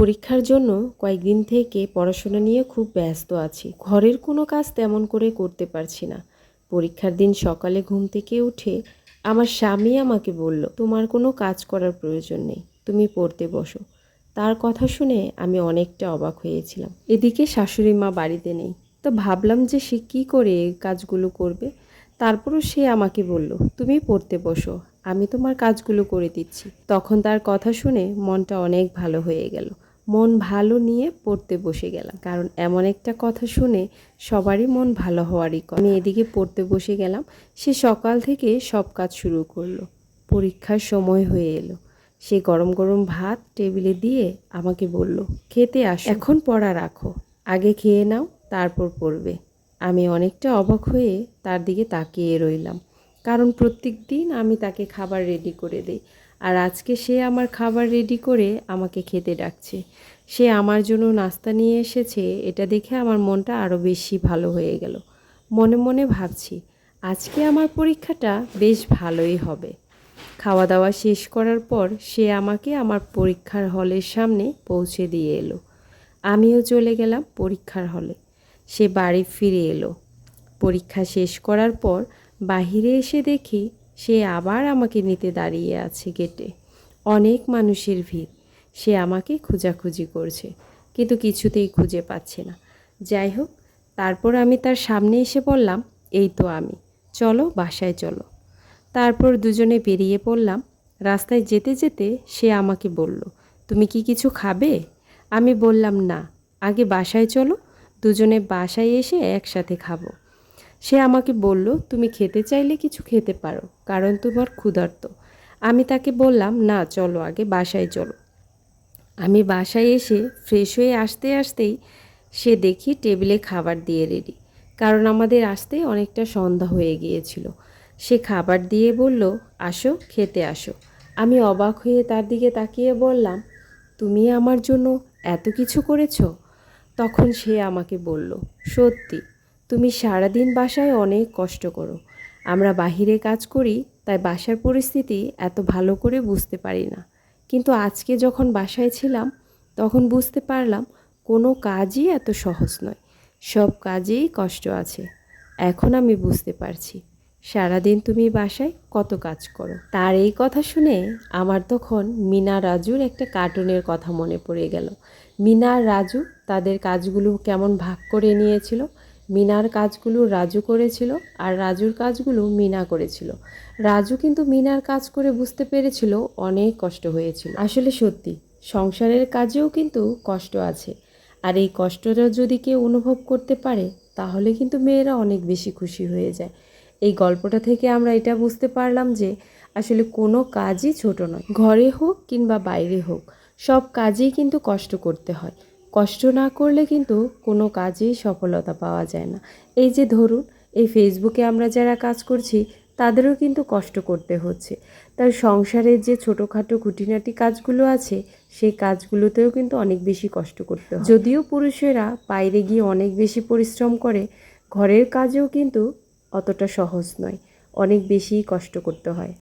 পরীক্ষার জন্য কয়েকদিন থেকে পড়াশোনা নিয়ে খুব ব্যস্ত আছি। ঘরের কোনো কাজ তেমন করে করতে পারছি না। পরীক্ষার দিন সকালে ঘুম থেকে উঠে আমার স্বামী আমাকে বলল, তোমার কোনো কাজ করার প্রয়োজন নেই, তুমি পড়তে বসো। তার কথা শুনে আমি অনেকটা অবাক হয়েছিলাম। এদিকে শাশুড়ি মা বাড়িতে নেই, তো ভাবলাম যে সে কী করে এই কাজগুলো করবে। তারপরও সে আমাকে বলল, তুমি পড়তে বসো, আমি তোমার কাজগুলো করে দিচ্ছি। তখন তার কথা শুনে মনটা অনেক ভালো হয়ে গেল। মন ভালো নিয়ে পড়তে বসে গেলাম। কারণ এমন একটা কথা শুনে সবারই মন ভালো হওয়ারই কথা। আমি এদিকে পড়তে বসে গেলাম, সে সকাল থেকে সব কাজ শুরু করল। পরীক্ষার সময় হয়ে এলো। সে গরম গরম ভাত টেবিলে দিয়ে আমাকে বলল, খেতে আস। এখন পড়া রাখো। আগে খেয়ে নাও, তারপর পড়বে। আমি অনেকটা অবাক হয়ে তার দিকে তাকিয়ে রইলাম। কারণ প্রত্যেক দিন আমি তাকে খাবার রেডি করে দিই। আর আজকে সে আমার খাবার রেডি করে আমাকে খেতে ডাকছে। সে আমার জন্য নাস্তা নিয়ে এসেছে, এটা দেখে আমার মনটা আরও বেশি ভালো হয়ে গেল। মনে মনে ভাবছি, আজকে আমার পরীক্ষাটা বেশ ভালোই হবে। খাওয়া দাওয়া শেষ করার পর সে আমাকে আমার পরীক্ষার হলের সামনে পৌঁছে দিয়ে এলো। আমিও চলে গেলাম পরীক্ষার হলে। সে বাড়ি ফিরে এলো। পরীক্ষা শেষ করার পর বাহিরে এসে দেখি সে আবার আমাকে নিতে দাঁড়িয়ে আছে গেটে। অনেক মানুষের ভিড়। সে আমাকে খোঁজাখুঁজি করছে, কিন্তু কিছুতেই খুঁজে পাচ্ছে না। যাই হোক, তারপর আমি তার সামনে এসে বললাম এই তো আমি। চলো, বাসায় চলো। তারপর দুজনে বেরিয়ে পড়লাম। রাস্তায় যেতে যেতে সে আমাকে বলল, তুমি কি কিছু খাবে? আমি বললাম, না। আগে বাসায় চলো, দুজনে বাসায় এসে একসাথে খাব। সে আমাকে বলল, তুমি খেতে চাইলে কিছু খেতে পারো, কারণ তোমার ক্ষুধার্ত। আমি তাকে বললাম, না, চলো আগে বাসায় চলো। আমি বাসায় এসে ফ্রেশ হয়ে আসতে আসতেই সে দেখি টেবিলে খাবার দিয়ে রেডি কারণ আমাদের আসতে অনেকটা সন্ধ্যা হয়ে গিয়েছিল। সে খাবার দিয়ে বলল, আসো, খেতে আসো। আমি অবাক হয়ে তার দিকে তাকিয়ে বললাম, তুমি আমার জন্য এত কিছু করেছ? তখন সে আমাকে বলল, সত্যি তুমি সারাদিন বাসায় অনেক কষ্ট করো। আমরা বাহিরে কাজ করি, তাই বাসার পরিস্থিতি এত ভালো করে বুঝতে পারি না। কিন্তু আজকে যখন বাসায় ছিলাম, তখন বুঝতে পারলাম কোনো কাজই এত সহজ নয়। সব কাজেই কষ্ট আছে। এখন আমি বুঝতে পারছি। সারাদিন তুমি বাসায় কত কাজ করো? তার এই কথা শুনে আমার তখন মিনা রাজুর একটা কার্টুনের কথা মনে পড়ে গেল। মিনা রাজু তাদের কাজগুলো কেমন ভাগ করে নিয়েছিল? মিনার কাজগুলো রাজু করেছিল আর রাজুর কাজগুলো মিনা করেছিল। রাজু কিন্তু মিনার কাজ করে বুঝতে পেরেছিল, অনেক কষ্ট হয়েছিল। আসলে সত্যি, সংসারের কাজেও কিন্তু কষ্ট আছে। আর এই কষ্টটা যদি কেউ অনুভব করতে পারে, তাহলে কিন্তু মেয়েরা অনেক বেশি খুশি হয়ে যায়। এই গল্পটা থেকে আমরা এটা বুঝতে পারলাম যে, আসলে কোনো কাজই ছোট নয়। ঘরে হোক কিংবা বাইরে হোক, সব কাজেই কিন্তু কষ্ট করতে হয়। কষ্ট না করলে কিন্তু কোনো কাজেই সফলতা পাওয়া যায় না। এই যে ধরুন, এই ফেসবুকে আমরা যারা কাজ করছি, তাদেরও কিন্তু কষ্ট করতে হচ্ছে। তার সংসারের যে ছোটোখাটো খুঁটিনাটি কাজগুলো আছে, সেই কাজগুলোতেও কিন্তু অনেক বেশি কষ্ট করতে হয়। যদিও পুরুষেরা বাইরে গিয়ে অনেক বেশি পরিশ্রম করে, ঘরের কাজেও কিন্তু অতটা সহজ নয়। অনেক বেশি কষ্ট করতে হয়।